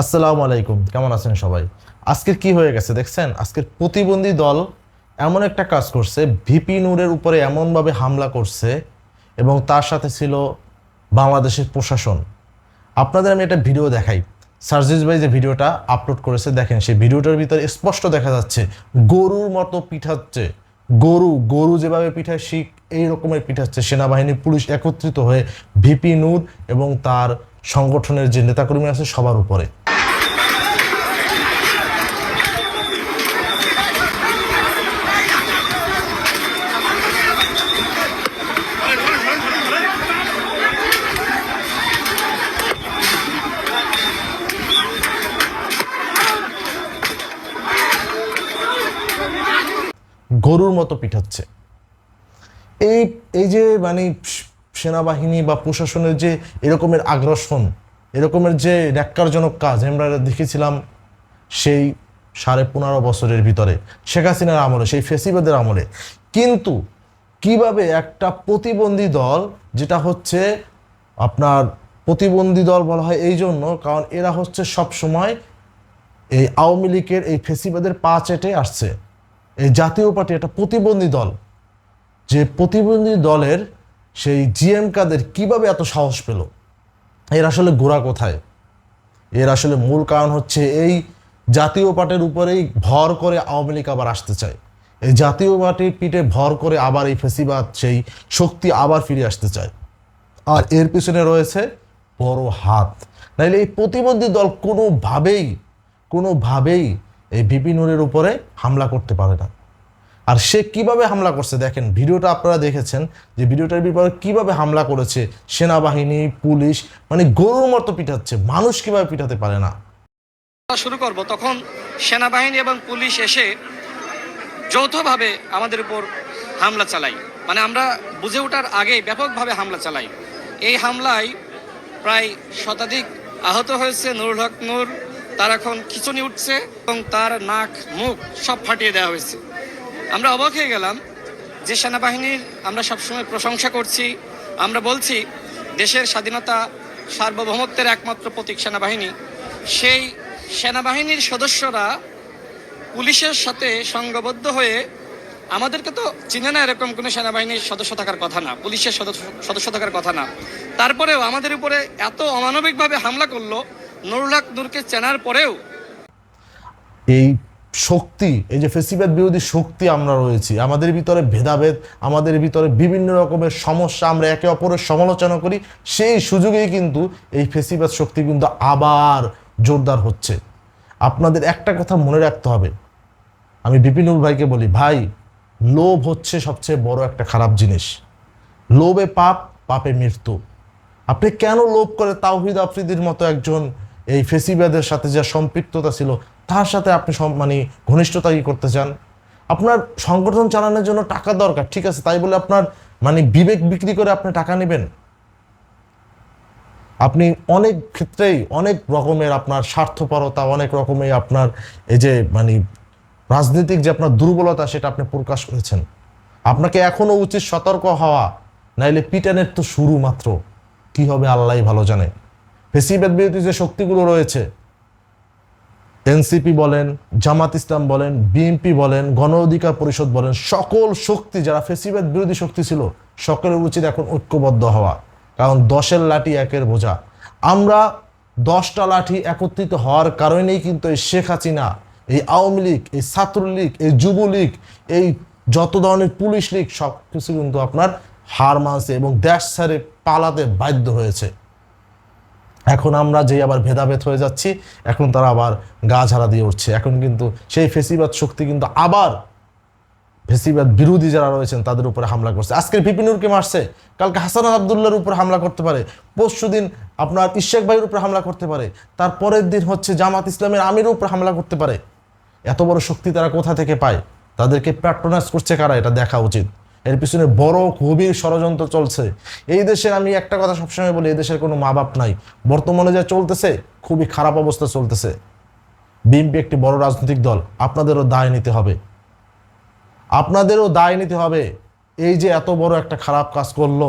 আসসালামু আলাইকুম, কেমন আছেন সবাই? আজকের কি হয়ে গেছে দেখছেন? আজকের প্রতিবন্ধী দল এমন একটা কাজ করছে, ভিপি নূরের উপরে এমনভাবে হামলা করছে এবং তার সাথে ছিল বাংলাদেশের প্রশাসন। আপনাদের আমি একটা ভিডিও দেখাই। সার্জিস ভাই যে ভিডিওটা আপলোড করেছে, দেখেন সেই ভিডিওটার ভিতরে স্পষ্ট দেখা যাচ্ছে, গরুর মতো পিঠাচ্ছে। গরু গরু যেভাবে পিঠায়, শিখ এই রকমের পিঠাচ্ছে। সেনাবাহিনী, পুলিশ একত্রিত হয়ে ভিপি নূর এবং তার সংগঠনের যে নেতাকর্মী আছে সবার উপরে। গরুর মতো পিঠাচ্ছে এই এই যে মানে সেনাবাহিনী বা প্রশাসনের যে এরকমের আগ্রাসন, এরকমের যে ন্যাক্কারজনক কাজ আমরা দেখেছিলাম সেই সাড়ে পনেরো বছরের ভিতরে, শেখ হাসিনার আমলে, সেই ফেসিবাদের আমলে। কিন্তু কীভাবে একটা প্রতিবন্ধী দল, যেটা হচ্ছে আপনার প্রতিবন্ধী দল বলা হয় এই জন্য, কারণ এরা হচ্ছে সব সময় এই আওয়ামী লীগের এই ফেসিবাদের পা চেটে আসছে। এই জাতীয় পার্টি একটা প্রতিবন্ধী দল। যে প্রতিবন্ধী দলের সেই জিএম কাদের কীভাবে এত সাহস পেল? এর আসলে গোড়া কোথায়? এর আসলে মূল কারণ হচ্ছে এই জাতীয় পার্টির উপরেই ভর করে আওয়ামী লীগ আবার আসতে চায়। এই জাতীয় পার্টির পিঠে ভর করে আবার এই ফেসিবাদ, সেই শক্তি আবার ফিরে আসতে চায়। আর এর পিছনে রয়েছে বড় হাত। নাইলে এই প্রতিবন্ধী দল কোনোভাবেই কোনোভাবেই এই ভিপি নুরের উপরে হামলা করতে পারে না। আর সে কীভাবে হামলা করছে দেখেন, ভিডিওটা আপনারা দেখেছেন যে ভিডিওটার বিপরে কীভাবে হামলা করেছে, সেনাবাহিনী, পুলিশ মানে গরুর মতো পিঠাচ্ছে মানুষ কীভাবে পিঠাতে পারে না। শুরু করব, তখন সেনাবাহিনী এবং পুলিশ এসে যৌথভাবে আমাদের উপর হামলা চালাই। মানে আমরা বুঝে ওঠার আগে ব্যাপকভাবে হামলা চালাই। এই হামলায় প্রায় শতাধিক আহত হয়েছে নুরুল হক নূর তার এখন খিচুনি উঠছে এবং তার নাক, মুখ সব ফাটিয়ে দেওয়া হয়েছে। আমরা অবাক হয়ে গেলাম যে সেনাবাহিনীর আমরা সবসময় প্রশংসা করছি। আমরা বলছি, দেশের স্বাধীনতা সার্বভৌমত্বের একমাত্র প্রতীক সেনাবাহিনী। সেই সেনাবাহিনীর সদস্যরা পুলিশের সাথে সংঘবদ্ধ হয়ে আমাদেরকে তো চিনে না এরকম কোনো সেনাবাহিনীর সদস্য থাকার কথা না, পুলিশের সদস্য সদস্য থাকার কথা না। তারপরেও আমাদের উপরে এত অমানবিকভাবে হামলা করল নুরুল হক নূরকে চেনার পরেও এই শক্তি, এই যে ফেসিবাদ বিরোধী শক্তি আমরা রয়েছি, আমাদের ভিতরে ভেদাভেদ, আমাদের ভিতরে বিভিন্ন রকমের সমস্যা আমরা একে অপরের সমালোচনা করি, সেই সুযোগেই কিন্তু এই ফেসিবাদ শক্তি কিন্তু আবার জোরদার হচ্ছে। আপনাদের একটা কথা মনে রাখতে হবে। আমি বিপিনুর ভাইকে বলি, ভাই, লোভ হচ্ছে সবচেয়ে বড় একটা খারাপ জিনিস। লোভে পাপ, পাপে মৃত্যু। আপনি কেন লোভ করে তাওহিদ আফ্রিদির মতো একজন এই ফেসিবাদের সাথে যা সম্পৃক্ততা ছিল, তার সাথে আপনি মানে ঘনিষ্ঠতা করতে চান। আপনার সংগঠন চালানোর জন্য টাকা দরকার, ঠিক আছে? তাই বলে আপনার মানে বিবেক বিক্রি করে আপনি টাকা নেবেন। আপনি অনেক ক্ষেত্রেই অনেক রকমের আপনার স্বার্থপরতা, অনেক রকমের আপনার এই যে মানে রাজনৈতিক যে আপনার দুর্বলতা, সেটা আপনি প্রকাশ করেছেন। আপনাকে এখনও উচিত সতর্ক হওয়া, নাইলে পিটানের তো শুরু মাত্র। কি হবে আল্লাহ ভালো জানে। ফেসিবাদ বিরোধী যে শক্তিগুলো রয়েছে, এনসিপি বলেন, জামাত ইসলাম বলেন, বিএনপি বলেন, গণ অধিকার পরিষদ বলেন, সকল শক্তি যারা ফেসিবাদ বিরোধী শক্তি ছিল, সকলের উচিত এখন ঐক্যবদ্ধ হওয়া। কারণ দশের লাঠি একের বোঝা। আমরা দশটা লাঠি একত্রিত হওয়ার কারণেই কিন্তু এই শেখ হাসিনা, এই আওয়ামী লীগ, এই ছাত্রলীগ, এই যুবলীগ, এই যত ধরনের পুলিশ লীগ সব কিছু কিন্তু আপনার হার মানছে এবং দেশ ছেড়ে পালাতে বাধ্য হয়েছে। এখন আমরা যে আবার ভেদাভেদ হয়ে যাচ্ছি, এখন তারা আবার গা ঝাড়া দিয়ে উঠছে। এখন কিন্তু সেই ফেসিবাদ শক্তি কিন্তু আবার ফেসিবাদ বিরোধী যারা রয়েছেন, তাদের উপরে হামলা করছে। আজকের বিপিনুরকে মারছে, কালকে হাসান আবদুল্লার উপর হামলা করতে পারে, পরশু দিন আপনার ইশাক ভাইয়ের উপর হামলা করতে পারে, তার পরের দিন হচ্ছে জামাত ইসলামের আমির উপর হামলা করতে পারে। এত বড় শক্তি তারা কোথা থেকে পায়? তাদেরকে প্যাট্রোনাইজ করছে কারা? এটা দেখা উচিত। এর পিছনে বড় গভীর ষড়যন্ত্র চলছে। এই দেশের আমি একটা কথা সবসময় বলি, এই দেশের কোনো মা বাপ নাই। বর্তমানে যা চলতেছে, খুবই খারাপ অবস্থা চলতেছে। বিএনপি একটি বড় রাজনৈতিক দল, আপনাদেরও দায় নিতে হবে। আপনাদেরও দায় নিতে হবে। এই যে এত বড় একটা খারাপ কাজ করল,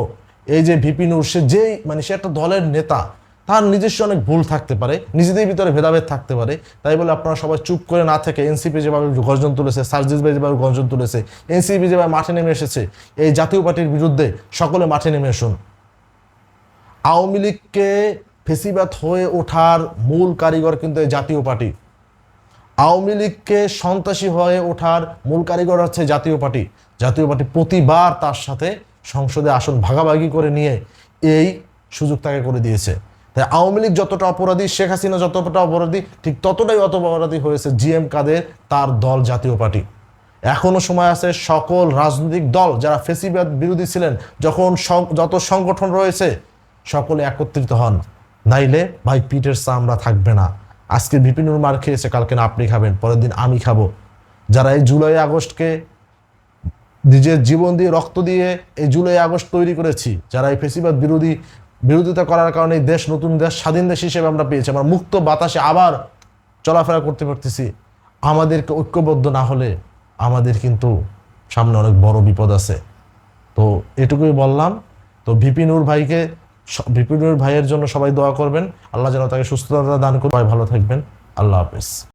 এই যে ভিপি নূর, সে যেই মানে সে একটা দলের নেতা তার নিজস্ব অনেক ভুল থাকতে পারে, নিজেদের ভিতরে ভেদাভেদ থাকতে পারে। তাই বলে আপনারা সবাই চুপ করে না থেকে এনসিপি যেভাবে গর্জন তুলেছে, সার্জিস ভাই যেভাবে গর্জন তুলেছে, এনসিপি যেভাবে মাঠে নেমে এসেছে, এই জাতীয় পার্টির বিরুদ্ধে সকলে মাঠে নেমে আসুন। আওয়ামী লীগকে ফেসিবাদ হয়ে ওঠার মূল কারিগর কিন্তু এই জাতীয় পার্টি। আওয়ামী লীগকে সন্ত্রাসী হয়ে ওঠার মূল কারিগর হচ্ছে জাতীয় পার্টি। জাতীয় পার্টি প্রতিবার তার সাথে সংসদে আসন ভাগাভাগি করে নিয়ে এই সুযোগ তাকে করে দিয়েছে। তাই আওয়ামী লীগ যতটা অপরাধী, শেখ হাসিনা যতটা অপরাধী, ঠিক ততটাই অত অপরাধী হয়েছে জিএম কাদের তার দল জাতীয় পার্টি। এখনও সময় আছে সকল রাজনৈতিক দল যারা ফেসিবাদ বিরোধী ছিলেন, যখন যত সংগঠন রয়েছে, সকলে একত্রিত হন। নাইলে, ভাই, পিঠের চামড়া থাকবে না। আজকে বিপিনুর মার খেয়েছে, কালকে না আপনি খাবেন, পরের দিন আমি খাব। যারা এই জুলাই আগস্টকে নিজের জীবন দিয়ে রক্ত দিয়ে এই জুলাই আগস্ট তৈরি করেছি, যারা এই ফেসিবাদ বিরোধী বিরোধিতা করার কারণে এই দেশ, নতুন দেশ, স্বাধীন দেশ হিসেবে আমরা পেয়েছি। আমরা মুক্ত বাতাসে আবার চলাফেরা করতে পারতেছি। আমাদেরকে ঐক্যবদ্ধ না হলে আমাদের কিন্তু সামনে অনেক বড় বিপদ আছে। তো এটুকুই বললাম। তো ভিপিনুর ভাইকে ভিপিনুর ভাইয়ের জন্য সবাই দোয়া করবেন। আল্লাহ যেন তাকে সুস্থতা দান করে ভালো থাকবেন। আল্লাহ হাফেজ।